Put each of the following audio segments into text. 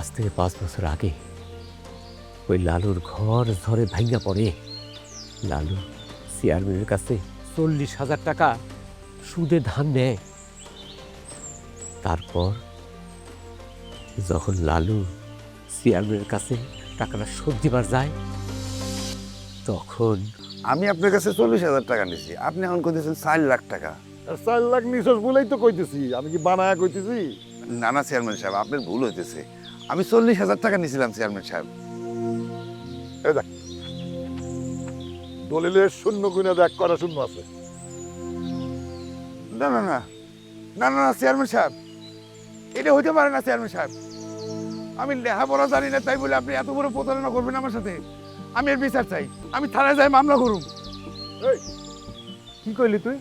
আজ থেকে পাঁচ বছর আগে ওই লালুর ঘর ঝড়ে ভাঙ্গা পড়ে। লালু চেয়ারম্যানের কাছে চল্লিশ হাজার টাকা সুদে ধান নেয়। তারপর যখন লালু চেয়ারম্যানের কাছে টাকাটা শোধ দিবার যায় তখন আমি আপনার কাছে চল্লিশ হাজার টাকা নিছি। আপনি এখন কইতেছেন চার লাখ টাকা। আর চার লাখ নিছস বলেই তো কইতেছি। আমি কি বানায়া কইতেছি? না না চেয়ারম্যান সাহেব আপনার ভুল হইতেছে। আমি চল্লিশ হাজার টাকা নিয়েছিলাম চেয়ারম্যান সাহেব। এই দেখ দলিলের শূন্য গুণে দেখ করা শূন্য আছে? না না না। না না না চেয়ারম্যান সাহেব। এটা হইতে পারে না চেয়ারম্যান সাহেব। আমি লেখাপড়া জানি না তাই বলে আপনি এত বড় প্রতারণা করবেন আমার সাথে? আমি এর বিচার চাই। আমি থানায় যাই মামলা করুম। কি কইলি তুই?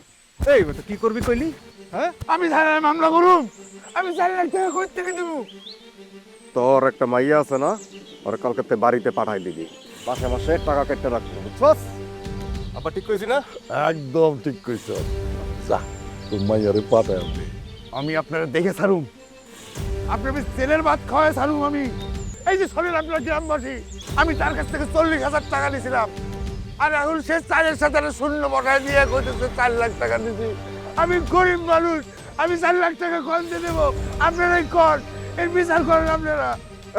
এই কি করবি কইলি? হ্যাঁ? আমি থানায় মামলা করুম। আমি চার লাখ টাকা কই থেকে দেবো তোর একটা মাইয়া আছে না? ওর কালকে বাড়িতে পাঠাই দিবি। মাসে মাসে টাকা কেটে রাখব বুঝছস? আবার ঠিক কইছি না? একদম ঠিক কইছ। যা তোর মাইয়ারে পাঠায় আনবি। আমি আপনারা দেখে ছাড়ুম। আপনি আমি তেলের ভাত খাওয়ায় ছাড়ুম আমি। এই যে শরীর আপনার গ্রামবাসী আমি তার কাছ থেকে চল্লিশ হাজার টাকা নিয়েছিলাম আর এখন সে চারের সাথে শূন্য বসায় দিয়ে কইতেছে চার লাখ টাকা দিছি আমি গরিব মানুষ আমি চার লাখ টাকা কম দিয়ে দেবো। আপনারাই কর এর বিচার করেন আপনারা।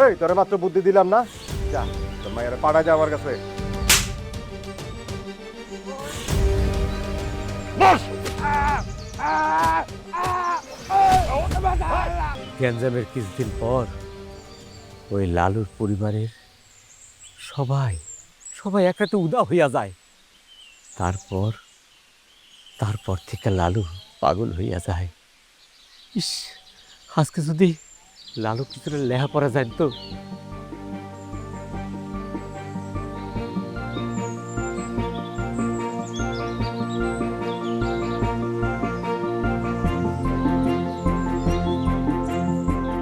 এই তোরে মাত্র বুদ্ধি দিলাম না? যা তোর পাঠাই যা আমার কাছে! গ্যাঞ্জামের কিছুদিন পর ওই লালুর পরিবারের সবাই সবাই একসাথে উদা হইয়া যায়। তারপর তারপর থেকে লালু পাগল হইয়া যায়। ইস, আজকে যদি লালু কিছুটা লেহা পড়া যায় তো?